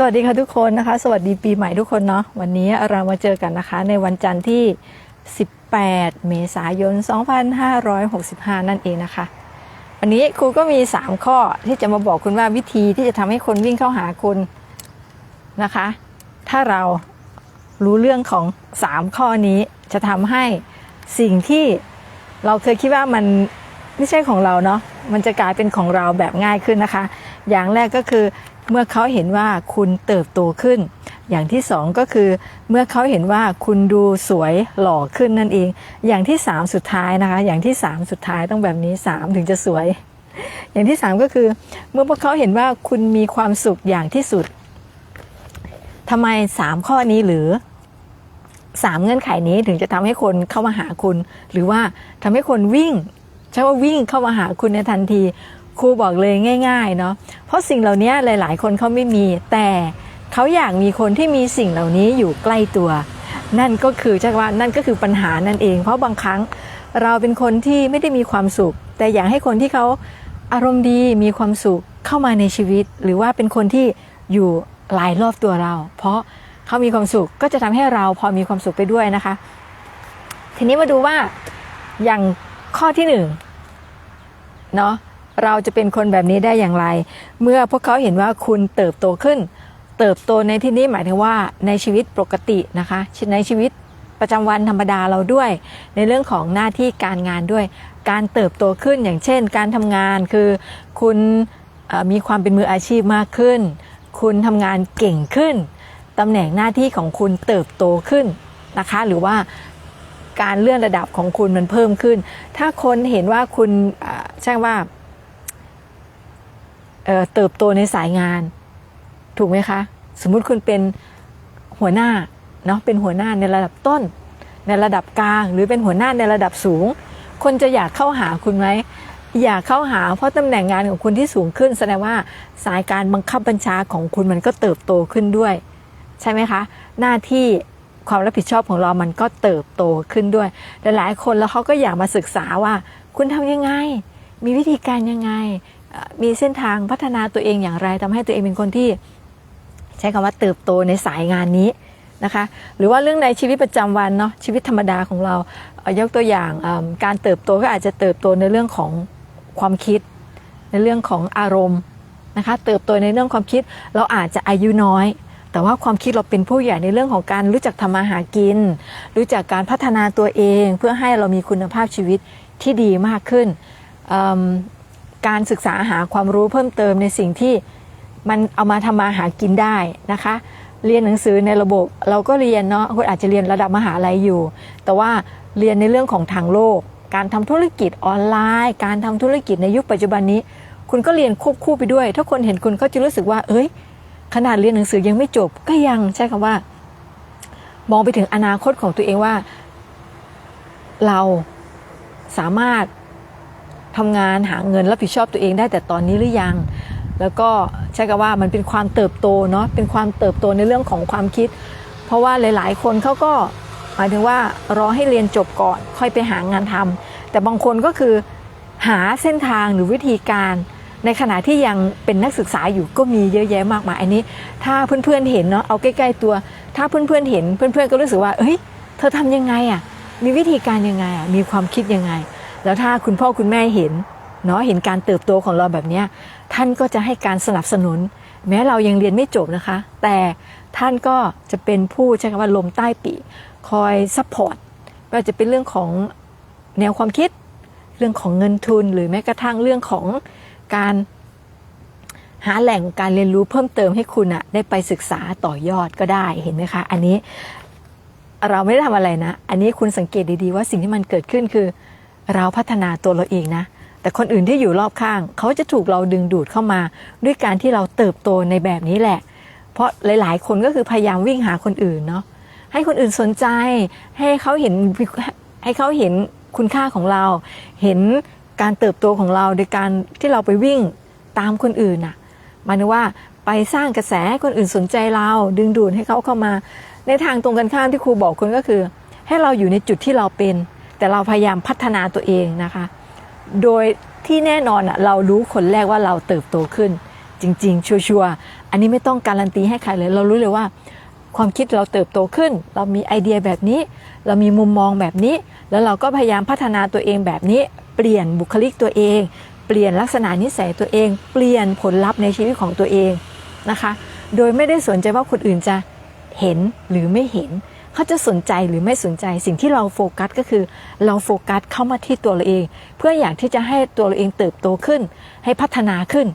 สวัสดีค่ะทุกคนนะคะ สวัสดีปีใหม่ทุกคนเนาะวันนี้เรามาเจอกันนะคะ ในวันจันทร์ที่ 18 เมษายน 2565 นั่นเองนะคะ วันนี้ครูก็มี 3 ข้อที่จะมาบอกคุณว่าวิธีที่จะทำให้คนวิ่งเข้าหาคุณนะคะ ถ้าเรารู้เรื่องของ 3 ข้อนี้จะทำให้สิ่งที่เราเคยคิดว่ามันไม่ใช่ของเราเนาะมันจะกลายเป็นของเราแบบง่ายขึ้นนะคะ อย่างแรกก็คือ เมื่อเขาเห็นว่าคุณเติบโตขึ้น อย่างที่สองก็คือ เมื่อเขาเห็นว่าคุณดูสวยหล่อขึ้นนั่นเอง อย่างที่สามสุดท้ายนะคะ อย่างที่สามสุดท้ายต้องแบบนี้สามถึงจะสวย อย่างที่สามก็คือ เมื่อพวกเขาเห็นว่าคุณมีความสุขอย่างที่สุดทำไมสามข้อนี้หรือสามเงื่อนไขนี้ถึงจะทำให้คนเข้ามาหาคุณ หรือว่าทำให้คนวิ่งใช่ว่าวิ่งเข้ามาหาคุณในทันที ครูบอกเลยง่ายๆเนาะเพราะสิ่งเหล่านี้หลาย ๆ คนเขาไม่มี แต่เขาอยากมีคนที่มีสิ่งเหล่านี้อยู่ใกล้ตัว นั่นก็คือจะว่านั่นก็คือปัญหานั่นเอง เพราะบางครั้งเราเป็นคนที่ไม่ได้มีความสุข แต่อยากให้คนที่เขาอารมณ์ดีมีความสุขเข้ามาในชีวิต หรือว่าเป็นคนที่อยู่หลายรอบตัวเรา เพราะเขามีความสุขก็จะทำให้เราพอมีความสุขไปด้วยนะคะ ทีนี้มาดูว่าอย่างข้อที่หนึ่งเนาะ เราจะเป็นคนแบบนี้ได้อย่างไร เมื่อพวกเขาเห็นว่าคุณเติบโตขึ้น เติบโตในที่นี้หมายถึงว่าในชีวิตปกตินะคะในชีวิตประจำวันธรรมดาเราด้วย ในเรื่องของหน้าที่การงานด้วย การเติบโตขึ้นอย่างเช่น การทำงานคือคุณมีความเป็นมืออาชีพมากขึ้น คุณทำงานเก่งขึ้นตำแหน่งหน้าที่ของคุณเติบโตขึ้นนะคะ หรือว่าการเลื่อนระดับของคุณมันเพิ่มขึ้น ถ้าคนเห็นว่าคุณเอ่อใช่ว่า เเติบโตในสายงาน ถูกไหมคะ สมมุติคุณเป็นหัวหน้าเนาะเป็นหัวหน้าในระดับต้น ในระดับกลาง หรือเป็นหัวหน้าในระดับสูง คนจะอยากเข้าหาคุณไหมอยากเข้าหาเพราะตำแหน่งงานของคุณที่สูงขึ้น แสดงว่าสายการบังคับบัญชาของคุณมันก็เติบโตขึ้นด้วย ใช่ไหมคะ หน้าที่ความรับผิดชอบของเรามันก็เติบโตขึ้นด้วยแต่หลายคนแล้วเขาก็อยากมาศึกษาว่า คุณทำยังไง มีวิธีการยังไง มีเส้นทางพัฒนาตัวเองอย่างไรทำให้ตัวเองเป็นคนที่ใช้คำว่าเติบโตในสายงานนี้นะคะ หรือว่าเรื่องในชีวิตประจำวันเนาะชีวิตธรรมดาของเรายกตัวอย่างการเติบโตก็อาจจะเติบโตในเรื่องของความคิด ในเรื่องของอารมณ์นะคะเติบโตในเรื่องความคิดเราอาจจะอายุน้อย แต่ว่าความคิดเราเป็นผู้ใหญ่ในเรื่องของการรู้จักทำมาหากิน รู้จักการพัฒนาตัวเองเพื่อให้เรามีคุณภาพชีวิตที่ดีมากขึ้น การศึกษาหาความรู้เพิ่มเติมในสิ่งที่มันเอามาทำมาหากินได้นะคะ เรียนหนังสือในระบบเราก็เรียนเนาะคุณอาจจะเรียนระดับมหาลัยอยู่ แต่ว่าเรียนในเรื่องของทางโลก การทำธุรกิจออนไลน์ การทำธุรกิจในยุคปัจจุบันนี้ คุณก็เรียนควบคู่ไปด้วย ถ้าคนเห็นคุณก็จะรู้สึกว่า เอ้ย ขนาดเรียนหนังสือยังไม่จบก็ยังใช้คำว่า มองไปถึงอนาคตของตัวเองว่า เราสามารถ ทำงานหาเงินรับผิดชอบตัวเองได้แต่ตอนนี้หรือยัง แล้วก็ใช้คำว่ามันเป็นความเติบโตเนาะเป็นความเติบโตในเรื่องของความคิด เพราะว่าหลาย ๆ คนเขาก็หมายถึงว่ารอให้เรียนจบก่อนค่อยไปหางานทำแต่บางคนก็คือหาเส้นทางหรือวิธีการในขณะที่ยังเป็นนักศึกษาอยู่ก็มีเยอะแยะมากมายอันนี้ ถ้าเพื่อนๆเห็นเนาะเอาใกล้ๆตัว ถ้าเพื่อนๆเห็นเพื่อนๆก็รู้สึกว่า เอ้ย เธอทำยังไงอะ่ะมีวิธีการยังไงอะ่ะมีความคิดยังไง แล้วถ้าคุณพ่อคุณแม่เห็นเนาะเห็นการเติบโตของเราแบบนี้ท่านก็จะให้การสนับสนุน แม้เรายังเรียนไม่จบนะคะ แต่ท่านก็จะเป็นผู้ใช้คำว่าลมใต้ปีคอยซัพพอร์ตไม่ว่าจะเป็นเรื่องของแนวความคิดเรื่องของเงินทุน หรือแม้กระทั่งเรื่องของการหาแหล่งการเรียนรู้เพิ่มเติมให้คุณอะได้ไปศึกษาต่อยอดก็ได้เห็นไหมคะ อันนี้เราไม่ได้ทำอะไรนะ อันนี้คุณสังเกตดีๆว่าสิ่งที่มันเกิดขึ้นคือ เราพัฒนาตัวเราเองนะ แต่คนอื่นที่อยู่รอบข้าง เขาจะถูกเราดึงดูดเข้ามา ด้วยการที่เราเติบโตในแบบนี้แหละ เพราะหลาย ๆ คนก็คือพยายามวิ่งหาคนอื่นเนาะให้คนอื่นสนใจ ให้เขาเห็นให้เขาเห็นคุณค่าของเรา เห็นการเติบโตของเราโดยการที่เราไปวิ่งตามคนอื่นน่ะมายถึงว่าไปสร้างกระแสให้คนอื่นสนใจเรา ดึงดูดให้เขาเข้ามา ในทางตรงกันข้ามที่ครูบอกคุณก็คือ ให้เราอยู่ในจุดที่เราเป็น แต่เราพยายามพัฒนาตัวเองนะคะ โดยที่แน่นอนอะเรารู้คนแรกว่าเราเติบโตขึ้น จริง ๆ ชัวร์ๆอันนี้ไม่ต้องการันตีให้ใครเลย เรารู้เลยว่า ความคิดเราเติบโตขึ้น เรามีไอเดียแบบนี้ เรามีมุมมองแบบนี้ แล้วเราก็พยายามพัฒนาตัวเองแบบนี้ เปลี่ยนบุคลิกตัวเอง เปลี่ยนลักษณะนิสัยตัวเอง เปลี่ยนผลลัพธ์ในชีวิตของตัวเองนะคะ โดยไม่ได้สนใจว่าคนอื่นจะเห็นหรือไม่เห็น เขาจะสนใจหรือไม่สนใจสิ่งที่เราโฟกัสก็คือ เราโฟกัสเข้ามาที่ตัวเราเอง เพื่ออยากที่จะให้ตัวเราเองเติบโตขึ้น ให้พัฒนาขึ้น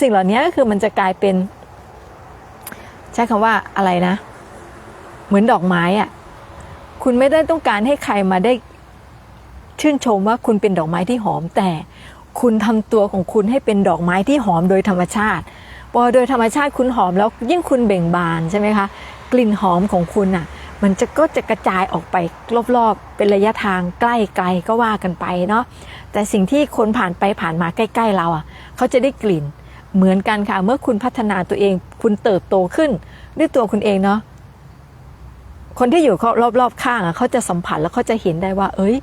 สิ่งเหล่านี้ก็คือมันจะกลายเป็น ใช้คำว่าอะไรนะ เหมือนดอกไม้อะคุณไม่ได้ต้องการให้ใครมาได้ชื่นชมว่าคุณเป็นดอกไม้ที่หอมแต่คุณทำตัวของคุณให้เป็นดอกไม้ที่หอมโดยธรรมชาติพอโดยธรรมชาติคุณหอมแล้วยิ่งคุณเบ่งบานใช่ไหมคะ กลิ่นหอมของคุณน่ะ มันจะก็จะกระจายออกไปรอบๆ เป็นระยะทางใกล้ไกลก็ว่ากันไปเนาะแต่สิ่งที่คนผ่านไปผ่านมาใกล้ ๆ เราอะเขาจะได้กลิ่นเหมือนกันค่ะ เมื่อคุณพัฒนาตัวเองคุณเติบโตขึ้น ด้วยตัวคุณเองเนาะคนที่อยู่รอบๆข้างอะเขาจะสัมผัสแล้วเขาจะเห็นได้ว่า เอ้ย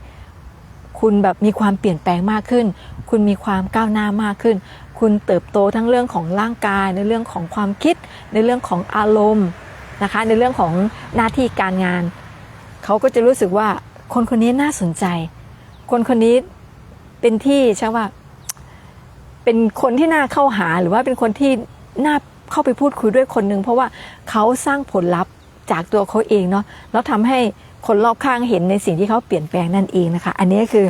คุณแบบมีความเปลี่ยนแปลงมากขึ้น คุณมีความก้าวหน้ามากขึ้น คุณเติบโตทั้งเรื่องของร่างกาย ในเรื่องของความคิด ในเรื่องของอารมณ์ นะคะ ในเรื่องของหน้าที่การงาน เขาก็จะรู้สึกว่าคนคนนี้น่าสนใจ คนคนนี้เป็นที่ใช่ว่า เป็นคนที่น่าเข้าหาหรือว่าเป็นคนที่น่าเข้าไปพูดคุยด้วยคนหนึ่งเพราะว่าเขาสร้างผลลัพธ์จากตัวเขาเองเนาะแล้วทำให้คนรอบข้างเห็นในสิ่งที่เขาเปลี่ยนแปลงนั่นเองนะคะ อันนี้คือ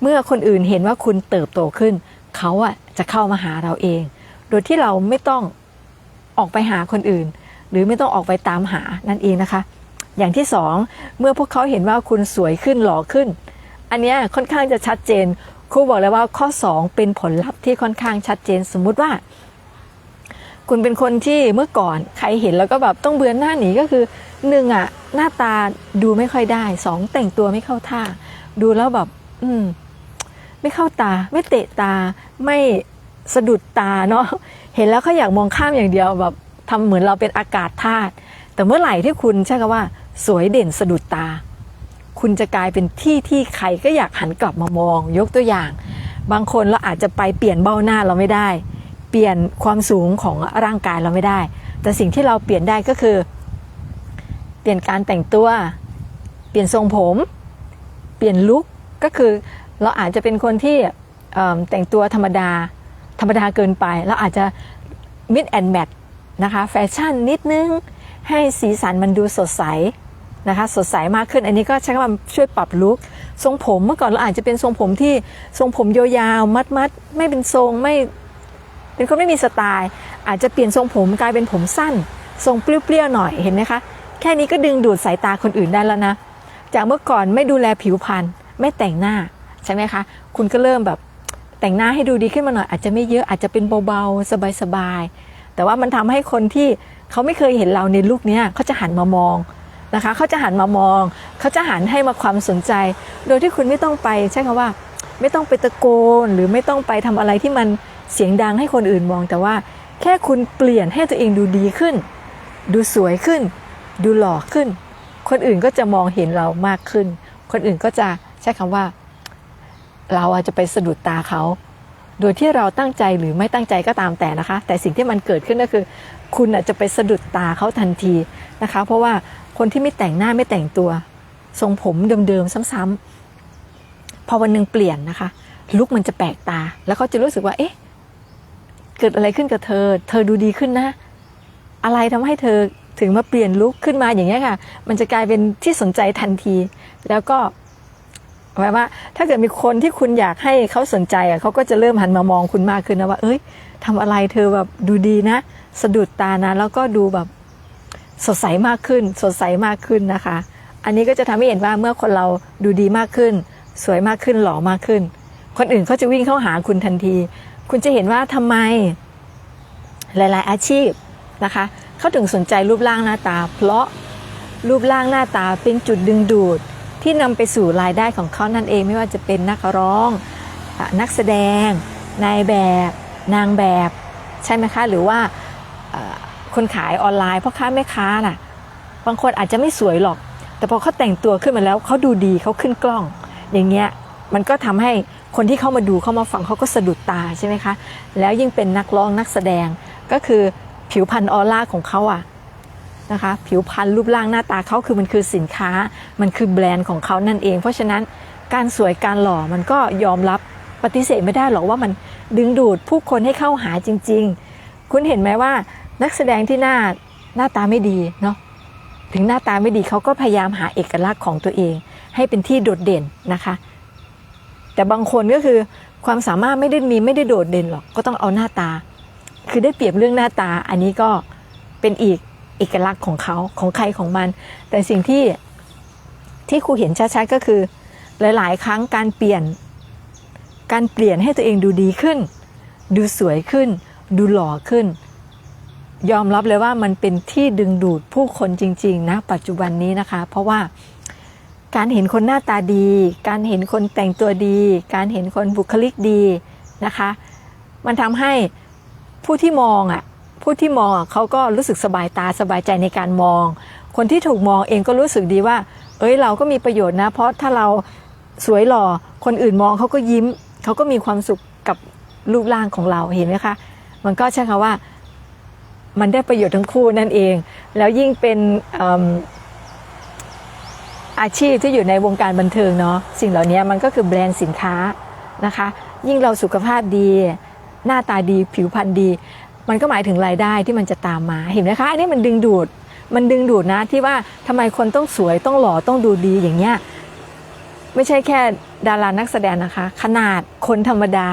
เมื่อคนอื่นเห็นว่าคุณเติบโตขึ้น เขาอะจะเข้ามาหาเราเอง โดยที่เราไม่ต้องออกไปหาคนอื่น หรือไม่ต้องออกไปตามหานั่นเองนะคะ อย่างที่สองเมื่อพวกเขาเห็นว่าคุณสวยขึ้นหล่อขึ้น อันนี้ค่อนข้างจะชัดเจนครูบอกเลยว่าข้อ 2 เป็นผลลัพธ์ที่ค่อนข้างชัดเจนสมมุติว่า คุณเป็นคนที่เมื่อก่อนใครเห็นแล้วก็แบบต้องเบือนหน้าหนีก็คือหนึ่งอะหน้าตาดูไม่ค่อยได้สองแต่งตัวไม่เข้าท่า ดูแล้วแบบ อืม ไม่เข้าตา ไม่เตะตา ไม่สะดุดตาเนาะเห็นแล้วเขาอยากมองข้ามอย่างเดียวแบบ ทำเหมือนเราเป็นอากาศธาตุแต่เมื่อไหร่ที่คุณใช่คำว่า สวยเด่นสะดุดตา คุณจะกลายเป็นที่ที่ใครก็อยากหันกลับมามอง ยกตัวอย่าง บางคนเราอาจจะไปเปลี่ยนเบ้าหน้าเราไม่ได้ เปลี่ยนความสูงของร่างกายเราไม่ได้ แต่สิ่งที่เราเปลี่ยนได้ก็คือ เปลี่ยนการแต่งตัว เปลี่ยนทรงผม เปลี่ยนลุคก็คือเราอาจจะเป็นคนที่แต่งตัวธรรมดา ธรรมดาเกินไปเราอาจจะมิดแอนแมท นะคะแฟชั่นนิดนึงให้สีสันมันดูสดใสนะคะสดใสมากขึ้นอันนี้ก็ใช้คำว่าช่วยปรับลุคทรงผมเมื่อก่อนเราอาจจะเป็นทรงผมที่ทรงผมยาวๆมัดๆไม่เป็นทรงไม่เป็นคนไม่มีสไตล์ อาจจะเปลี่ยนทรงผมกลายเป็นผมสั้น ทรงเปรี้ยวๆหน่อยเห็นไหมคะ แค่นี้ก็ดึงดูดสายตาคนอื่นได้แล้วนะ จากเมื่อก่อนไม่ดูแลผิวพรรณไม่แต่งหน้าใช่ไหมคะคุณก็เริ่มแบบแต่งหน้าให้ดูดีขึ้นมาหน่อยอาจจะไม่เยอะอาจจะเป็นเบาๆสบายๆ แต่ว่ามันทำให้คนที่เขาไม่เคยเห็นเราในลุคเนี้ยเขาจะหันมามองนะคะเขาจะหันมามอง เขาจะหันให้มาความสนใจ โดยที่คุณไม่ต้องไปใช้คำว่า ไม่ต้องไปตะโกนหรือไม่ต้องไปทำอะไรที่มันเสียงดังให้คนอื่นมอง แต่ว่าแค่คุณเปลี่ยนให้ตัวเองดูดีขึ้น ดูสวยขึ้น ดูหล่อขึ้น คนอื่นก็จะมองเห็นเรามากขึ้น คนอื่นก็จะใช้คำว่า เราอาจจะไปสะดุดตาเขา โดยที่เราตั้งใจหรือไม่ตั้งใจก็ตามแต่นะคะ แต่สิ่งที่มันเกิดขึ้นก็คือ คุณอาจจะไปสะดุดตาเขาทันทีนะคะ เพราะว่าคนที่ไม่แต่งหน้าไม่แต่งตัว ทรงผมเดิมๆซ้ำๆพอวันหนึ่งเปลี่ยนนะคะ ลุกมันจะแปลกตา แล้วเขาจะรู้สึกว่า เอ๊ะ เกิดอะไรขึ้นกับเธอ เธอดูดีขึ้นนะ อะไรทำให้เธอถึงมาเปลี่ยนลุคขึ้นมาอย่างเงี้ค่ะ มันจะกลายเป็นที่สนใจทันที แล้วก็ หมายว่า ถ้าเกิดมีคนที่คุณอยากให้เขาสนใจอะเขาก็จะเริ่มหันมามองคุณมากขึ้นนะว่า เอ้ยทำอะไรเธอแบบดูดีนะ สะดุดตานะ แล้วก็ดูแบบสดใสมากขึ้น สดใสมากขึ้นนะคะ อันนี้ก็จะทำให้เห็นว่าเมื่อคนเราดูดีมากขึ้น สวยมากขึ้นหล่อมากขึ้น คนอื่นเขาจะวิ่งเข้าหาคุณทันที คุณจะเห็นว่าทำไม หลาย ๆ อาชีพนะคะเขาถึงสนใจรูปร่างหน้าตา เพราะรูปร่างหน้าตาเป็นจุดดึงดูด ที่นำไปสู่รายได้ของเขานั่นเองไม่ว่าจะเป็นนักร้อง นักแสดง นายแบบ นางแบบ ใช่ไหมคะ หรือว่าคนขายออนไลน์พ่อค้าแม่ค้าน่ะบางคนอาจจะไม่สวยหรอก แต่พอเขาแต่งตัวขึ้นมาแล้วเขาดูดีเขาขึ้นกล้อง อย่างเงี้ยมันก็ทำให้คนที่เข้ามาดูเข้ามาฟังเขาก็สะดุดตาใช่ไหมคะ แล้วยิ่งเป็นนักร้องนักแสดงก็คือผิวพรรณออร่าของเขาอะ นะคะ ผิวพรรณรูปร่างหน้าตาเขาคือมันคือสินค้า มันคือแบรนด์ของเขานั่นเอง เพราะฉะนั้นการสวยการหล่อมันก็ยอมรับปฏิเสธไม่ได้หรอกว่ามันดึงดูดผู้คนให้เข้าหาจริง ๆ คุณเห็นไหมว่านักแสดงที่หน้าหน้าตาไม่ดีเนาะถึงหน้าตาไม่ดีเขาก็พยายามหาเอกลักษณ์ของตัวเอง ให้เป็นที่โดดเด่นนะคะ แต่บางคนก็คือความสามารถไม่ได้มีไม่ได้โดดเด่นหรอกก็ต้องเอาหน้าตา คือได้เปรียบเรื่องหน้าตาอันนี้ก็เป็นอีก เอกลักษณ์ของเขาของใครของมัน แต่สิ่งที่ที่ครูเห็นชัดๆก็คือ หลาย ๆ ครั้งการเปลี่ยน การเปลี่ยนให้ตัวเองดูดีขึ้น ดูสวยขึ้น ดูหล่อขึ้น ยอมรับเลยว่ามันเป็นที่ดึงดูดผู้คนจริง ๆ นะ ปัจจุบันนี้นะคะ เพราะว่าการเห็นคนหน้าตาดี การเห็นคนแต่งตัวดี การเห็นคนบุคลิกดีนะคะ มันทำให้ผู้ที่มองอะ ผู้ที่มองเขาก็รู้สึกสบายตาสบายใจในการมอง คนที่ถูกมองเองก็รู้สึกดีว่า เอ้ยเราก็มีประโยชน์นะ เพราะถ้าเราสวยหล่อคนอื่นมองเขาก็ยิ้มเขาก็มีความสุขกับรูปร่างของเราเห็นไหมคะ มันก็ใช่คำว่ามันได้ประโยชน์ทั้งคู่นั่นเอง แล้วยิ่งเป็นอาชีพที่อยู่ในวงการบันเทิงเนาะสิ่งเหล่านี้มันก็คือแบรนด์สินค้านะคะ ยิ่งเราสุขภาพดี หน้าตาดีผิวพรรณดี มันก็หมายถึงรายได้ที่มันจะตามมาเห็นไหมคะอันนี้มันดึงดูดมันดึงดูดนะที่ว่าทำไมคนต้องสวยต้องหล่อต้องดูดีอย่างเงี้ยไม่ใช่แค่ดารานักแสดงนะคะ ขนาดคนธรรมดา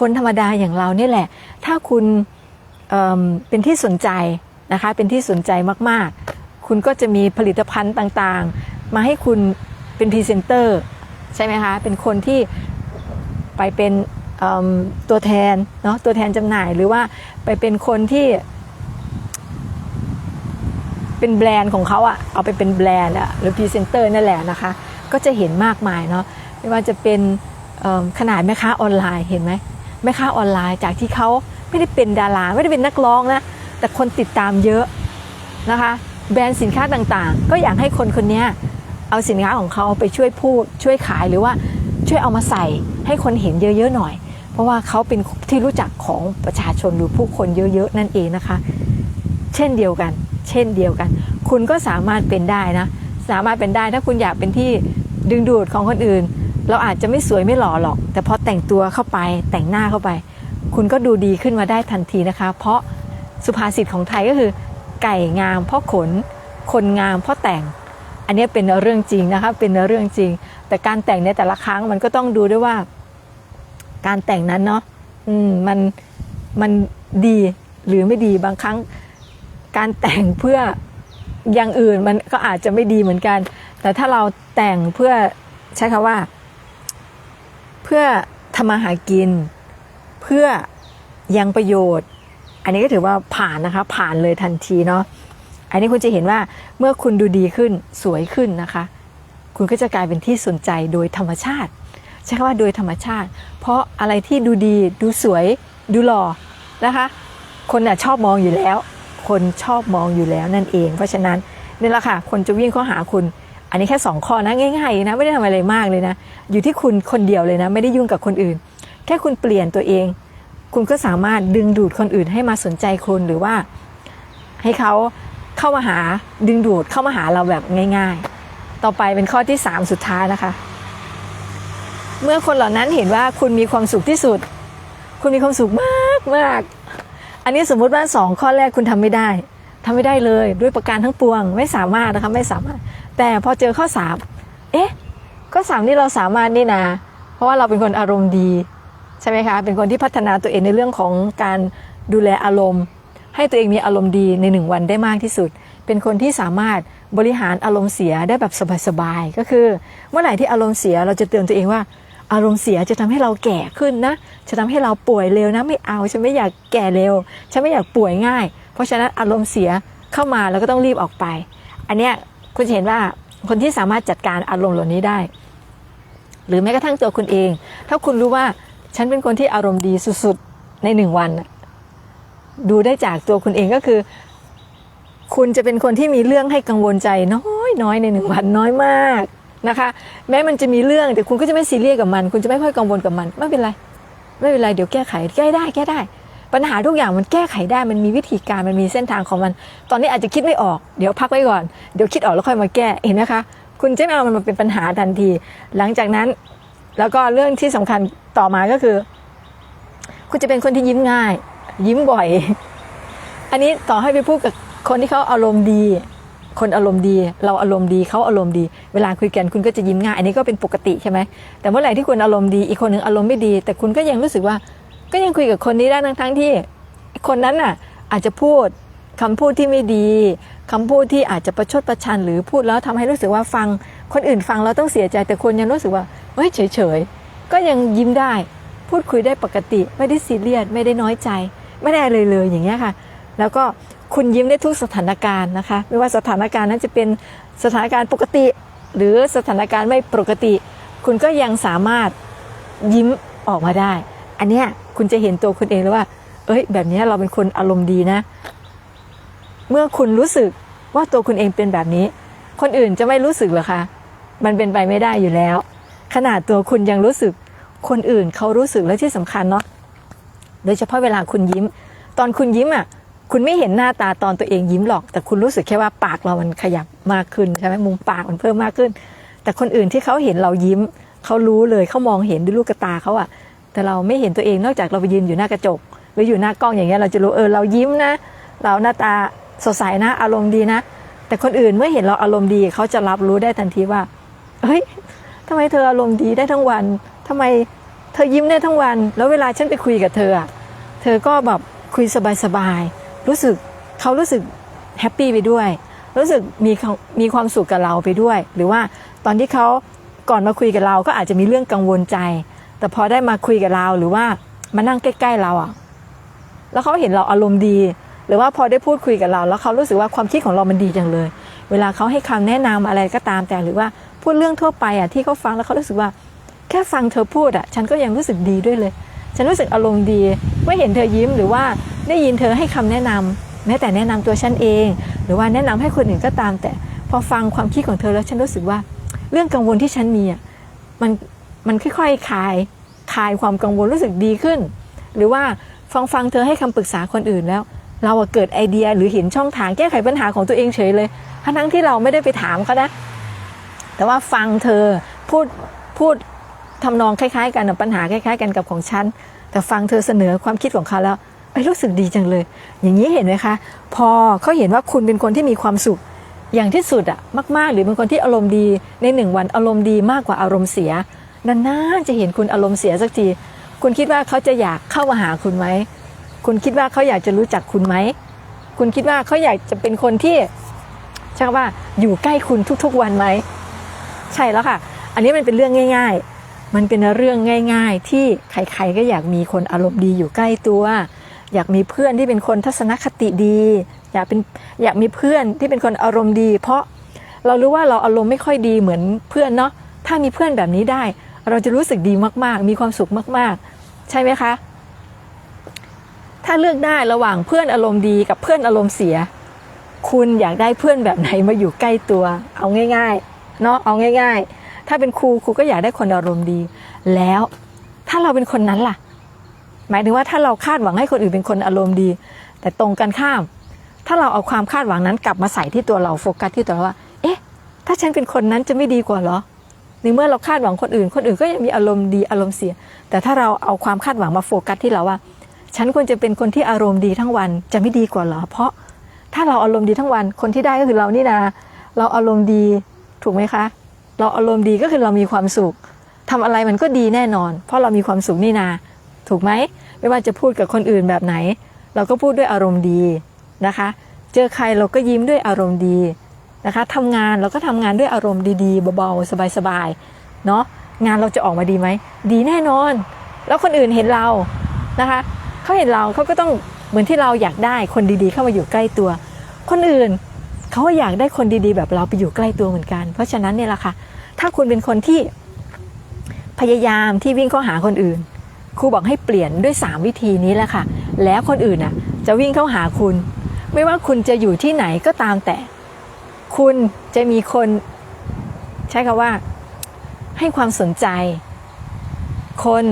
คนธรรมดาอย่างเราเนี่ยแหละ ถ้าคุณเเป็นที่สนใจนะคะเป็นที่สนใจมากๆ คุณก็จะมีผลิตภัณฑ์ต่างๆ มาให้คุณเป็นพรีเซนเตอร์ใช่ไหมคะเป็นคนที่ไปเป็น ตัวแทนเนาะตัวแทนจำหน่ายหรือว่าไปเป็นคนที่เป็นแบรนด์ของเขาอะเอาไปเป็นแบรนด์อะหรือพรีเซนเตอร์นั่นแหละนะคะ ก็จะเห็นมากมายเนาะไม่ว่าจะเป็นขนาดแม่ค้าออนไลน์เห็นไหมแม่ค้าออนไลน์จากที่เขาไม่ได้เป็นดาราไม่ได้เป็นนักร้องนะแต่คนติดตามเยอะนะคะ แบรนด์สินค้าต่างๆ ก็อยากให้คนคนนี้เอาสินค้าของเขาไปช่วยพูดช่วยขายหรือว่าช่วยเอามาใส่ให้คนเห็นเยอะๆหน่อย เพราะว่าเขาเป็นที่รู้จักของประชาชนหรือผู้คนเยอะๆนั่นเองนะคะ เช่นเดียวกัน เช่นเดียวกัน คุณก็สามารถเป็นได้นะ สามารถเป็นได้ถ้าคุณอยากเป็นที่ดึงดูดของคนอื่น เราอาจจะไม่สวยไม่หล่อหรอก แต่พอแต่งตัวเข้าไปแต่งหน้าเข้าไป คุณก็ดูดีขึ้นมาได้ทันทีนะคะ เพราะสุภาษิตของไทยก็คือ ไก่งามเพราะขน คนงามเพราะแต่ง อันนี้เป็นเรื่องจริงนะคะเป็นเรื่องจริง แต่การแต่งในแต่ละครั้งมันก็ต้องดูด้วยว่า การแต่งนั้นเนาะอืมมันมันดีหรือไม่ดีบางครั้งการแต่งเพื่ออย่างอื่นมันก็อาจจะไม่ดีเหมือนกัน แต่ถ้าเราแต่งเพื่อใช้คำว่า เพื่อทำมาหากิน เพื่อยังประโยชน์ อันนี้ก็ถือว่าผ่านนะคะ ผ่านเลยทันทีเนาะอันนี้คุณจะเห็นว่าเมื่อคุณดูดีขึ้นสวยขึ้นนะคะ คุณก็จะกลายเป็นที่สนใจโดยธรรมชาติ ใช้คำว่าโดยธรรมชาติ เพราะอะไรที่ดูดีดูสวยดูหล่อนะคะ คนน่ะชอบมองอยู่แล้ว คนชอบมองอยู่แล้วนั่นเอง เพราะฉะนั้นนี่แหละค่ะคนจะวิ่งเข้าหาคุณ อันนี้แค่สองข้อนะง่ายๆนะไม่ได้ทำอะไรมากเลยนะ อยู่ที่คุณคนเดียวเลยนะ ไม่ได้ยุ่งกับคนอื่น แค่คุณเปลี่ยนตัวเอง คุณก็สามารถดึงดูดคนอื่นให้มาสนใจคุณหรือว่า ให้เขาเข้ามาหาดึงดูดเข้ามาหาเราแบบง่าย ๆ ต่อไปเป็นข้อที่ 3 สุดท้ายนะคะ เมื่อคนเหล่านั้นเห็นว่าคุณมีความสุขที่สุด คุณมีความสุขมากมาก อันนี้สมมุติว่าสองข้อแรกคุณทำไม่ได้ทำไม่ได้เลยด้วยประการทั้งปวง ไม่สามารถนะคะไม่สามารถ แต่พอเจอข้อสามเอ๊ะข้อสามนี่เราสามารถนี่นะ เพราะว่าเราเป็นคนอารมณ์ดีใช่ไหมคะเป็นคนที่พัฒนาตัวเองในเรื่องของการดูแลอารมณ์ ให้ตัวเองมีอารมณ์ดีในหนึ่งวันได้มากที่สุด เป็นคนที่สามารถบริหารอารมณ์เสียได้แบบสบายๆก็คือ เมื่อไหร่ที่อารมณ์เสียเราจะเตือนตัวเองว่า อารมณ์เสียจะทำให้เราแก่ขึ้นนะ จะทำให้เราป่วยเร็วนะ ไม่เอา ฉันไม่อยากแก่เร็ว ฉันไม่อยากป่วยง่าย เพราะฉะนั้นอารมณ์เสียเข้ามาเราก็ต้องรีบออกไป อันเนี้ยคุณจะเห็นว่าคนที่สามารถจัดการอารมณ์เหล่านี้ได้ หรือแม้กระทั่งตัวคุณเอง ถ้าคุณรู้ว่าฉันเป็นคนที่อารมณ์ดีสุดๆในหนึ่งวัน ดูได้จากตัวคุณเองก็คือ คุณจะเป็นคนที่มีเรื่องให้กังวลใจน้อยน้อยในหนึ่งวันน้อยมาก นะคะ แม้มันจะมีเรื่องแต่คุณก็จะไม่ซีเรียสกับมัน คุณจะไม่ค่อยกังวลกับมัน ไม่เป็นไร ไม่เป็นไรเดี๋ยวแก้ไขแก้ได้แก้ได้ ปัญหาทุกอย่างมันแก้ไขได้ มันมีวิธีการมันมีเส้นทางของมัน ตอนนี้อาจจะคิดไม่ออกเดี๋ยวพักไว้ก่อนเดี๋ยวคิดออกแล้วค่อยมาแก้เห็นไหมคะ คุณจะไม่เอามันมาเป็นปัญหาทันที หลังจากนั้น แล้วก็เรื่องที่สำคัญต่อมาก็คือ คุณจะเป็นคนที่ยิ้มง่าย ยิ้มบ่อย อันนี้ต่อให้ไปพูดกับคนที่เขาอารมณ์ดี คนอารมณ์ดี เราอารมณ์ดีเขาอารมณ์ดี เวลาคุยกันคุณก็จะยิ้มง่าย อันนี้ก็เป็นปกติใช่ไหมแต่เมื่อไหร่ที่คุณอารมณ์ดีอีกคนหนึ่งอารมณ์ไม่ดี แต่คุณก็ยังรู้สึกว่า ก็ยังคุยกับคนนี้ได้ทั้งทั้งๆที่ คนนั้นน่ะอาจจะพูดคำพูดที่ไม่ดีคำพูดที่อาจจะประชดประชันหรือพูดแล้วทำให้รู้สึกว่าฟังคนอื่นฟังแล้วต้องเสียใจ แต่คนยังรู้สึกว่าเฮ้ยเฉยๆก็ยังยิ้มได้ พูดคุยได้ปกติ ไม่ได้ซีเรียสไม่ได้น้อยใจ ไม่ได้อะไรเลยอย่างเงี้ยค่ะ แล้วก็ คุณยิ้มได้ทุกสถานการณ์นะคะ ไม่ว่าสถานการณ์นั้นจะเป็นสถานการณ์ปกติ หรือสถานการณ์ไม่ปกติ คุณก็ยังสามารถยิ้มออกมาได้ อันเนี้ยคุณจะเห็นตัวคุณเองแล้วว่า เอ้ย แบบนี้เราเป็นคนอารมณ์ดีนะ เมื่อคุณรู้สึกว่าตัวคุณเองเป็นแบบนี้ คนอื่นจะไม่รู้สึกหรอคะ มันเป็นไปไม่ได้อยู่แล้ว ขนาดตัวคุณยังรู้สึก คนอื่นเขารู้สึกและที่สำคัญเนาะ โดยเฉพาะเวลาคุณยิ้ม ตอนคุณยิ้มอะ คุณไม่เห็นหน้าตาตอนตัวเองยิ้มหรอก แต่คุณรู้สึกแค่ว่าปากเรามันขยับมากขึ้นใช่ไหมมุมปากมันเพิ่มมากขึ้น แต่คนอื่นที่เขาเห็นเรายิ้มเขารู้เลยเขามองเห็นด้วยลูกตาเขาอะแต่เราไม่เห็นตัวเองนอกจากเราไปยืนอยู่หน้ากระจก หรืออยู่หน้ากล้องอย่างเงี้ยเราจะรู้เออเรายิ้มนะ เราหน้าตาสดใสนะ อารมณ์ดีนะ แต่คนอื่นเมื่อเห็นเราอารมณ์ดีเขาจะรับรู้ได้ทันทีว่าเฮ้ยทำไมเธออารมณ์ดีได้ทั้งวันทำไมเธอยิ้มได้ทั้งวัน แล้วเวลาฉันไปคุยกับเธออะเธอก็แบบคุยสบายๆ รู้สึกเขารู้สึกแฮปปี้ไปด้วย รู้สึกมีมีความสุขกับเราไปด้วย หรือว่าตอนที่เขาก่อนมาคุยกับเราก็อาจจะมีเรื่องกังวลใจ แต่พอได้มาคุยกับเราหรือว่ามานั่งใกล้ ๆเราอะ แล้วเขาเห็นเราอารมณ์ดี หรือว่าพอได้พูดคุยกับเรา แล้วเขารู้สึกว่าความคิดของเรามันดีจังเลย เวลาเขาให้คำแนะนำอะไรก็ตามแต่หรือว่าพูดเรื่องทั่วไปอะที่เขาฟังแล้วเขารู้สึกว่า แค่ฟังเธอพูดอะ ฉันก็ยังรู้สึกดีด้วยเลย ฉันรู้สึกอารมณ์ดีเมื่อเห็นเธอยิ้มหรือว่า ได้ยินเธอให้คำแนะนำแม้แต่แนะนำตัวฉันเอง หรือว่าแนะนำให้คนอื่นก็ตาม แต่พอฟังความคิดของเธอแล้วฉันรู้สึกว่า เรื่องกังวลที่ฉันมีอะมันมันค่อยๆคลายคลายความกังวลรู้สึกดีขึ้น หรือว่าฟังฟังเธอให้คำปรึกษาคนอื่นแล้ว เราเกิดไอเดียหรือเห็นช่องทางแก้ไขปัญหาของตัวเองเฉยเลยทั้งทั้งที่เราไม่ได้ไปถามเขานะแต่ว่าฟังเธอพูดพูดทำนองคล้ายๆ กันปัญหาคล้าย ๆ กันกับของฉันแต่ฟังเธอเสนอความคิดของเขาแล้ว อ้รู้สึกดีจังเลย อย่างนี้เห็นไหมคะ พอเขาเห็นว่าคุณเป็นคนที่มีความสุขอย่างที่สุดอะมาก ๆ หรือเป็นคนที่อารมณ์ดีในหนึ่งวันอารมณ์ดีมากกว่าอารมณ์เสียนานๆจะเห็นคุณอารมณ์เสียสักที คุณคิดว่าเขาจะอยากเข้ามาหาคุณไหมคุณคิดว่าเขาอยากจะรู้จักคุณไหมคุณคิดว่าเขาอยากจะเป็นคนที่ใช่ว่าอยู่ใกล้คุณทุกๆวันไหมใช่แล้วค่ะ อันนี้มันเป็นเรื่องง่าย ๆ มันเป็นเรื่องง่าย ๆ ที่ใครๆก็อยากมีคนอารมณ์ดีอยู่ใกล้ตัว อยากมีเพื่อนที่เป็นคนทัศนคติดี อยากเป็นอยากมีเพื่อนที่เป็นคนอารมณ์ดี เพราะเรารู้ว่าเราอารมณ์ไม่ค่อยดีเหมือนเพื่อนเนาะถ้ามีเพื่อนแบบนี้ได้ เราจะรู้สึกดีมากๆ มีความสุขมากๆ ใช่ไหมคะ ถ้าเลือกได้ระหว่างเพื่อนอารมณ์ดีกับเพื่อนอารมณ์เสีย คุณอยากได้เพื่อนแบบไหนมาอยู่ใกล้ตัว เอาง่ายๆเนาะเอาง่าย ๆ ถ้าเป็นครูครูก็อยากได้คนอารมณ์ดี แล้วถ้าเราเป็นคนนั้นล่ะ หมายถึงว่าถ้าเราคาดหวังให้คนอื่นเป็นคนอารมณ์ดี แต่ตรงกันข้าม ถ้าเราเอาความคาดหวังนั้นกลับมาใส่ที่ตัวเราโฟกัสที่ตัวเราว่า เอ๊ะ ถ้าฉันเป็นคนนั้นจะไม่ดีกว่าเหรอในเมื่อเราคาดหวังคนอื่น คนอื่นก็ยังมีอารมณ์ดีอารมณ์เสีย แต่ถ้าเราเอาความคาดหวังมาโฟกัสที่เราว่า ฉันควรจะเป็นคนที่อารมณ์ดีทั้งวันจะไม่ดีกว่าเหรอ เพราะถ้าเราอารมณ์ดีทั้งวันคนที่ได้ก็คือเรานี่นาเราอารมณ์ดีถูกไหมคะ เราอารมณ์ดีก็คือเรามีความสุขทำอะไรมันก็ดีแน่นอน เพราะเรามีความสุขนี่นา ถูกไหมไม่ว่าจะพูดกับคนอื่นแบบไหน เราก็พูดด้วยอารมณ์ดีนะคะ เจอใครเราก็ยิ้มด้วยอารมณ์ดีนะคะทำงานเราก็ทำงานด้วยอารมณ์ดีๆเบาๆสบายๆเนาะงานเราจะออกมาดีไหมดีแน่นอน แล้วคนอื่นเห็นเรานะคะเขาเห็นเราเขาก็ต้องเหมือนที่เราอยากได้คนดีๆ เข้ามาอยู่ใกล้ตัว คนอื่นเขาก็อยากได้คนดีๆ แบบเราไปอยู่ใกล้ตัวเหมือนกัน เพราะฉะนั้นเนี่ยแหละค่ะถ้าคุณเป็นคนที่พยายามที่วิ่งเข้าหาคนอื่น ครูบอกให้เปลี่ยนด้วย 3 วิธีนี้แหละค่ะ แล้วคนอื่นน่ะจะวิ่งเข้าหาคุณ ไม่ว่าคุณจะอยู่ที่ไหนก็ตามแต่ คุณจะมีคน ใช้คำว่า ให้ความสนใจ คน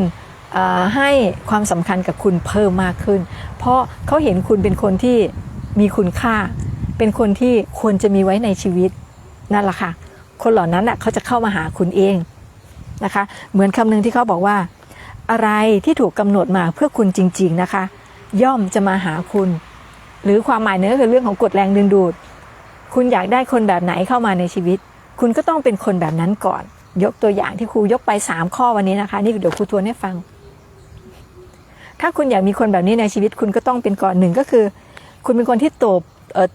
ให้ความสำคัญกับคุณเพิ่มมากขึ้น เพราะเขาเห็นคุณเป็นคนที่มีคุณค่า เป็นคนที่ควรจะมีไว้ในชีวิตนั่นแหละค่ะ คนเหล่านั้นน่ะเขาจะเข้ามาหาคุณเองนะคะ เหมือนคำหนึ่งที่เขาบอกว่า อะไรที่ถูกกำหนดมาเพื่อคุณจริง ๆนะคะ ย่อมจะมาหาคุณ หรือความหมายเนื้อคือเรื่องของกฎแรงดึงดูด คุณอยากได้คนแบบไหนเข้ามาในชีวิต คุณก็ต้องเป็นคนแบบนั้นก่อน ยกตัวอย่างที่ครูยกไป 3 ข้อวันนี้นะคะ นี่เดี๋ยวครูทวนให้ฟัง ถ้าคุณอยากมีคนแบบนี้ในชีวิต คุณก็ต้องเป็นก่อนหนึ่งก็คือ คุณเป็นคนที่โต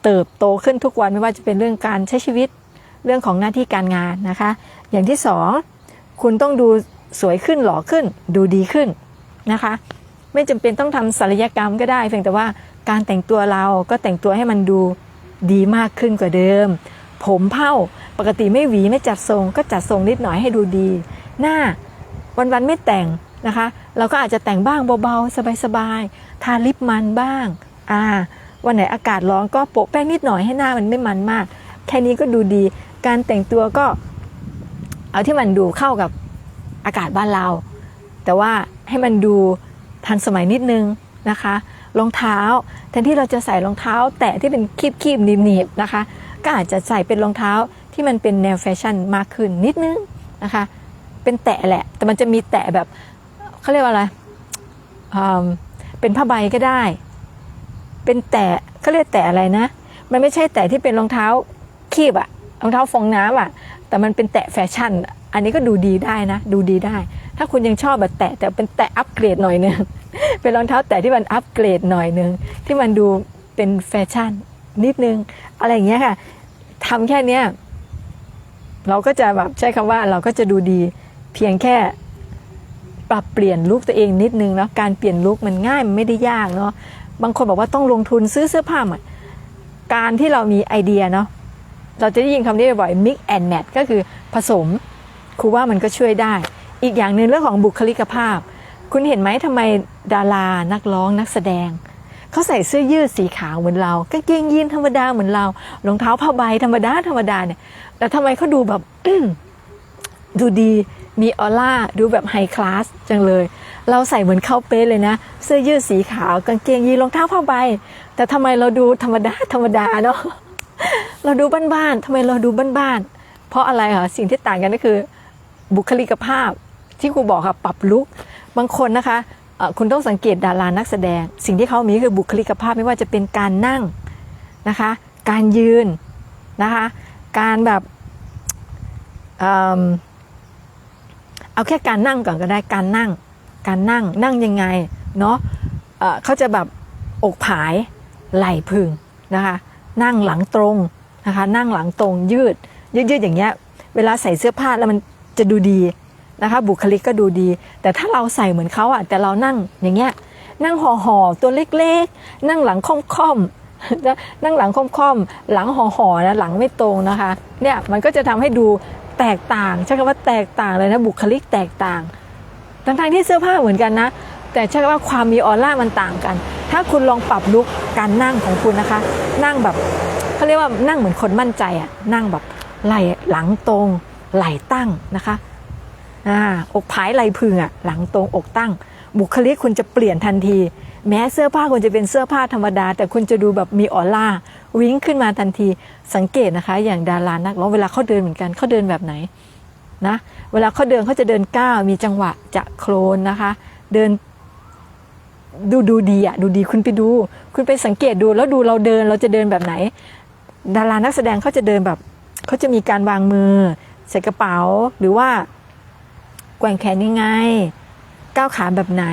เติบโตขึ้นทุกวันไม่ว่าจะเป็นเรื่องการใช้ชีวิตเรื่องของหน้าที่การงานนะคะ อย่างที่สองคุณต้องดู สวยขึ้นหล่อขึ้นดูดีขึ้นนะคะ ไม่จำเป็นต้องทำศัลยกรรมก็ได้ เพียงแต่ว่าการแต่งตัวเราก็แต่งตัวให้มันดูดีมากขึ้นกว่าเดิม ผมเผ้าปกติไม่หวีไม่จัดทรง ก็จัดทรงนิดหน่อยให้ดูดี หน้าวันๆไม่แต่งนะคะ เราก็อาจจะแต่งบ้างเบาๆ สบายๆทาลิปมันบ้างอ่าวันไหนอากาศร้อนก็โปะแป้งนิดหน่อยให้หน้ามันไม่มันมาก แค่นี้ก็ดูดี การแต่งตัวก็ เอาที่มันดูเข้ากับ อากาศบ้านเรา แต่ว่าให้มันดูทันสมัยนิดนึงนะคะรองเท้าแทนที่เราจะใส่รองเท้า แตะที่เป็นคีบคีบๆหนีบๆนะคะ ก็อาจจะใส่เป็นรองเท้าที่มันเป็นแนวแฟชั่นมากขึ้นนิดนึงนะคะ เป็นแตะแหละ แต่มันจะมีแตะแบบเขาเรียกว่าอะไรอืมเป็นผ้าใบก็ได้ เป็นแตะเขาเรียกแตะอะไรนะ มันไม่ใช่แตะที่เป็นรองเท้าคีบอะรองเท้าฟองน้ำอะแต่มันเป็นแตะแฟชั่น อันนี้ก็ดูดีได้นะ ดูดีได้ ถ้าคุณยังชอบแบบแตะแต่เป็นแตะอัปเกรดหน่อยนึงเป็นรองเท้าแตะที่มันอัปเกรดหน่อยนึงที่มันดูเป็นแฟชั่นนิดนึง อะไรอย่างเงี้ยค่ะทำแค่เนี้ยเราก็จะแบบใช้คำว่าเราก็จะดูดีเพียงแค่ปรับเปลี่ยนลุคตัวเองนิดนึงเนาะการเปลี่ยนลุคมันง่ายมันไม่ได้ยากเนาะบางคนบอกว่าต้องลงทุนซื้อเสื้อผ้าใหม่การที่เรามีไอเดียเนาะเราจะได้ยินคำนี้บ่อยๆ mix and match ก็คือผสม ครูว่ามันก็ช่วยได้ อีกอย่างหนึ่งเรื่องของบุคลิกภาพ คุณเห็นไหมทำไมดารานักร้องนักแสดงเขาใส่เสื้อยืดสีขาวเหมือนเรากางเกงยีนธรรมดาเหมือนเรารองเท้าผ้าใบธรรมดาธรรมดาเนี่ยแต่ทำไมเขาดูแบบดูดีมีออร่าดูแบบไฮคลาสจังเลย เราใส่เหมือนเข้าเป๊ะเลยนะ เสื้อยืดสีขาวกางเกงยีนรองเท้าผ้าใบ แต่ทำไมเราดูธรรมดาธรรมดาเนาะเราดูบ้านๆทำไมเราดูบ้านๆเพราะอะไรคะสิ่งที่ต่างกันก็คือ บุคลิกภาพที่ครูบอกค่ะปรับลุกบางคนนะคะคุณต้องสังเกตดารานักแสดง สิ่งที่เขามีคือบุคลิกภาพไม่ว่าจะเป็นการนั่งนะคะ การยืนนะคะ การแบบเอิ่มเอาแค่การนั่งก่อนก็ได้การนั่ง การนั่งนั่งยังไงเนาะเอ่อเขาจะแบบอกผายไหล่พึงนะคะ นั่งหลังตรงนะคะ นั่งหลังตรงยืดยืดยืดอย่างเงี้ยเวลาใส่เสื้อผ้าแล้วมัน จะดูดีนะคะ บุคลิกก็ดูดี แต่ถ้าเราใส่เหมือนเขาอะแต่เรานั่งอย่างเงี้ยนั่งห่อห่อๆตัวเล็กๆ นั่งหลังค่อมๆนะนั่งหลังค่อมๆหลังห่อห่อๆนะหลังไม่ตรงนะคะเนี่ยมันก็จะทำให้ดูแตกต่างใช้คำว่าแตกต่างเลยนะบุคลิกแตกต่างทั้งๆที่เสื้อผ้าเหมือนกันนะ แต่ใช่ว่าความมีออร่ามันต่างกัน ถ้าคุณลองปรับลุกการนั่งของคุณนะคะ นั่งแบบเขาเรียกว่านั่งเหมือนคนมั่นใจอะนั่งแบบไหล่หลังตรง ไหล่ตั้งนะคะอ่าอกผายไหล่พึงอะหลังตรงอกตั้ง บุคลิกคุณจะเปลี่ยนทันที แม้เสื้อผ้าคุณจะเป็นเสื้อผ้าธรรมดา แต่คุณจะดูแบบมีออร่าวิ่งขึ้นมาทันทีสังเกตนะคะ อย่างดารานักร้องเวลาเขาเดินเหมือนกันเขาเดินแบบไหนนะเวลาเขาเดินเขาจะเดินก้าวมีจังหวะจะโครนนะคะ เดินดูดูดีอะดูดีคุณไปดู คุณไปสังเกตดูแล้วดูเราเดินเราจะเดินแบบไหน ดารานักแสดงเขาจะเดินแบบเขาจะมีการวางมือ ใส่กระเป๋าหรือว่าแกว่งแขนยังไง ก้าวขาแบบไหน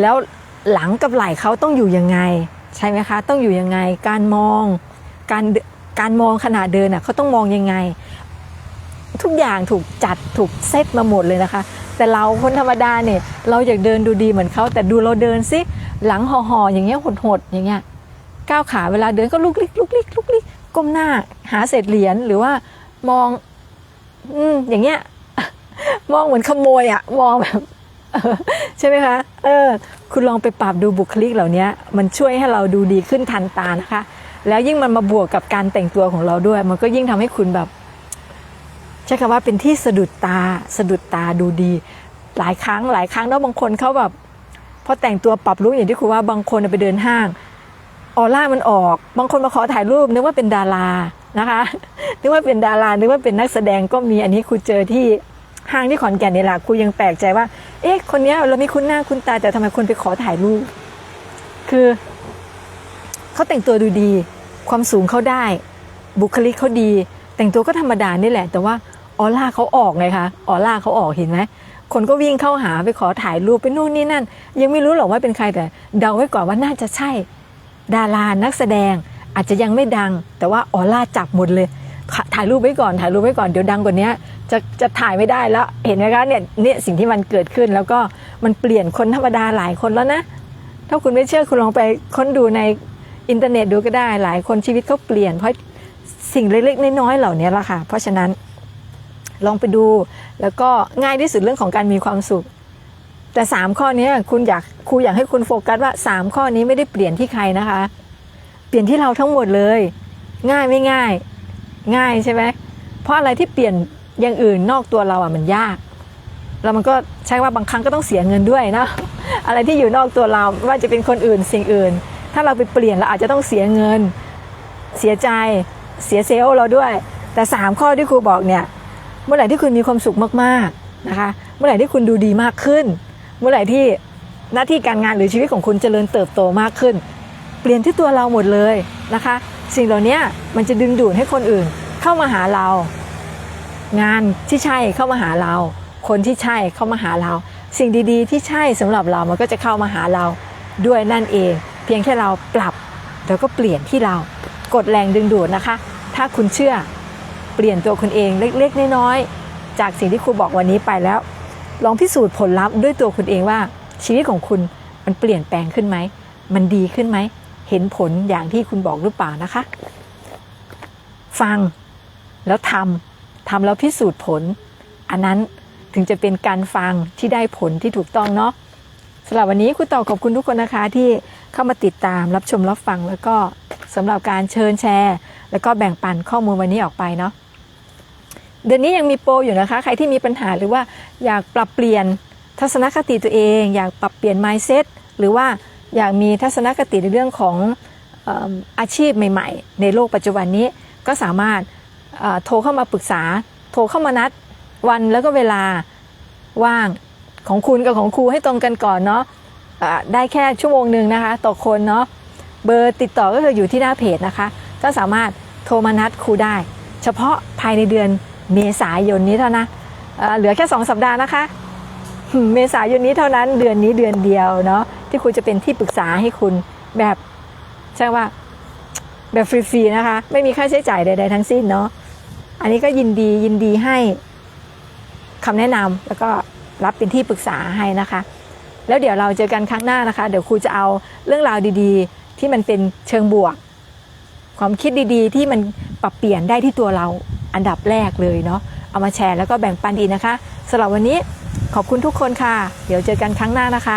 แล้วหลังกับไหล่เขาต้องอยู่ยังไง ใช่ไหมคะ ต้องอยู่ยังไง การมอง การการมองขณะเดินอะเขาต้องมองยังไง ทุกอย่างถูกจัดถูกเซตมาหมดเลยนะคะ แต่เราคนธรรมดาเนี่ย เราอยากเดินดูดีเหมือนเขาแต่ดูเราเดินสิหลังห่อๆอย่างเงี้ยหดๆอย่างเงี้ยก้าวขาเวลาเดินก็ลุกลิกลุกลิกลุกลิกก้มหน้าหาเศษเหรียญหรือว่ามอง อืม อย่างเงี้ย มองเหมือนขโมยอะมองแบบใช่ไหมคะ เออ คุณลองไปปรับดูบุคลิกเหล่านี้มันช่วยให้เราดูดีขึ้นทันตานะคะ แล้วยิ่งมันมาบวกกับการแต่งตัวของเราด้วย มันก็ยิ่งทำให้คุณแบบใช้คำว่าเป็นที่สะดุดตาสะดุดตาดูดี หลายครั้งหลายครั้งแล้วบางคนเขาแบบพอแต่งตัวปรับลุคอย่างที่ครูว่าบางคนไปเดินห้างออร่ามันออก บางคนมาขอถ่ายรูปนึกว่าเป็นดารา นะคะนึกว่าเป็นดารานึกว่าเป็นนักแสดงก็มีอันนี้ครูเจอที่ห้างที่ขอนแก่นนี่แหละครูยังแปลกใจว่า เอ๊ะคนนี้เราไม่คุ้นหน้าคุ้นตาแต่ทำไมคนไปขอถ่ายรูปคือเขาแต่งตัวดูดี ความสูงเขาได้ บุคลิกเขาดี แต่งตัวก็ธรรมดานี่แหละ แต่ว่าออร่าเขาออกไงคะออร่าเขาออกเห็นไหมคนก็วิ่งเข้าหาไปขอถ่ายรูปไปนู่นนี่นั่น ยังไม่รู้หรอกว่าเป็นใครแต่เดาไว้ก่อนว่าน่าจะใช่ ดารานักแสดง อาจจะยังไม่ดัง แต่ว่าออร่าจับหมดเลย ถ่ายรูปไว้ก่อนถ่ายรูปไว้ก่อนเดี๋ยวดังกว่านี้จะจะถ่ายไม่ได้แล้วเห็นไหมคะเนี่ยเนี่ยสิ่งที่มันเกิดขึ้นแล้วก็มันเปลี่ยนคนธรรมดาหลายคนแล้วนะ ถ้าคุณไม่เชื่อคุณลองไปค้นดูในอินเทอร์เน็ตดูก็ได้หลายคนชีวิตเขาเปลี่ยน เพราะสิ่งเล็กๆน้อยๆเหล่านี้ละค่ะ เพราะฉะนั้นลองไปดูแล้วก็ง่ายที่สุดเรื่องของการมีความสุข แต่สามข้อนี้คุณอยากครูอยากให้คุณโฟกัสว่าสามข้อนี้ไม่ได้เปลี่ยนที่ใครนะคะ เปลี่ยนที่เราทั้งหมดเลย ง่ายไม่ง่าย ง่ายใช่ไหมเพราะอะไรที่เปลี่ยนอย่างอื่นนอกตัวเราอะมันยาก แล้วมันก็ใช่ว่าบางครั้งก็ต้องเสียเงินด้วยนะอะไรที่อยู่นอกตัวเราไม่ว่าจะเป็นคนอื่นสิ่งอื่น ถ้าเราไปเปลี่ยนเราอาจจะต้องเสียเงิน เสียใจ เสียเซลล์เราด้วย แต่สามข้อที่ครูบอกเนี่ย เมื่อไหร่ที่คุณมีความสุขมากๆนะคะ เมื่อไหร่ที่คุณดูดีมากขึ้น เมื่อไหร่ที่หน้าที่การงานหรือชีวิตของคุณเจริญเติบโตมากขึ้น เปลี่ยนที่ตัวเราหมดเลยนะคะ สิ่งเหล่านี้มันจะดึงดูดให้คนอื่นเข้ามาหาเรา งานที่ใช่เข้ามาหาเรา คนที่ใช่เข้ามาหาเรา สิ่งดีๆ ที่ใช่สำหรับเรามันก็จะเข้ามาหาเราด้วยนั่นเอง เพียงแค่เราปรับแล้วก็เปลี่ยนที่เรากดแรงดึงดูดนะคะ ถ้าคุณเชื่อเปลี่ยนตัวคุณเองเล็กๆน้อยๆจากสิ่งที่ครูบอกวันนี้ไปแล้ว ลองพิสูจน์ผลลัพธ์ด้วยตัวคุณเองว่าชีวิตของคุณมันเปลี่ยนแปลงขึ้นไหม มันดีขึ้นไหม ห็นผลอย่างที่คุณบอกหรือเปล่านะคะ ฟังแล้วทำทำแล้วพิสูจน์ผล อันนั้นถึงจะเป็นการฟังที่ได้ผลที่ถูกต้องเนาะสำหรับวันนี้ครูต่อขอบคุณทุกคนนะคะ ที่เข้ามาติดตามรับชมรับฟังแล้วก็สำหรับการเชิญแชร์ แล้วก็แบ่งปันข้อมูลวันนี้ออกไปเนาะเดือนนี้ยังมีโปรอยู่นะคะ ใครที่มีปัญหาหรือว่าอยากปรับเปลี่ยนทัศนคติตัวเอง อยากปรับเปลี่ยน mindset หรือว่า อยากมีทัศนคติในเรื่องของอาชีพใหม่ ๆ ในโลกปัจจุบันนี้ก็สามารถโทรเข้ามาปรึกษา โทรเข้ามานัดวันแล้วก็เวลาว่างของคุณกับของครูให้ตรงกันก่อนเนาะได้แค่ชั่วโมงหนึ่งนะคะต่อคนเนาะเบอร์ติดต่อก็คืออยู่ที่หน้าเพจนะคะ ก็สามารถโทรมานัดครูได้ เฉพาะภายในเดือนเมษายนนี้เท่านะเเหลือแค่ 2 สัปดาห์นะคะ เมษายนนี้เท่านั้นเดือนนี้เดือนเดียวเนาะ ที่ครูจะเป็นที่ปรึกษาให้คุณแบบใช่ว่าแบบฟรีๆนะคะ ไม่มีค่าใช้จ่ายใดๆทั้งสิ้นเนาะอันนี้ก็ยินดียินดีให้คำแนะนำแล้วก็รับเป็นที่ปรึกษาให้นะคะ แล้วเดี๋ยวเราเจอกันครั้งหน้านะคะ เดี๋ยวครูจะเอาเรื่องราวดีๆ ที่มันเป็นเชิงบวก ความคิดดีๆ ที่มันปรับเปลี่ยนได้ที่ตัวเราอันดับแรกเลยเนาะเอามาแชร์แล้วก็แบ่งปันอีนะคะสำหรับวันนี้ขอบคุณทุกคนค่ะ เดี๋ยวเจอกันครั้งหน้านะคะ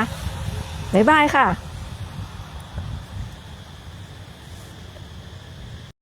บ๊ายบายค่ะ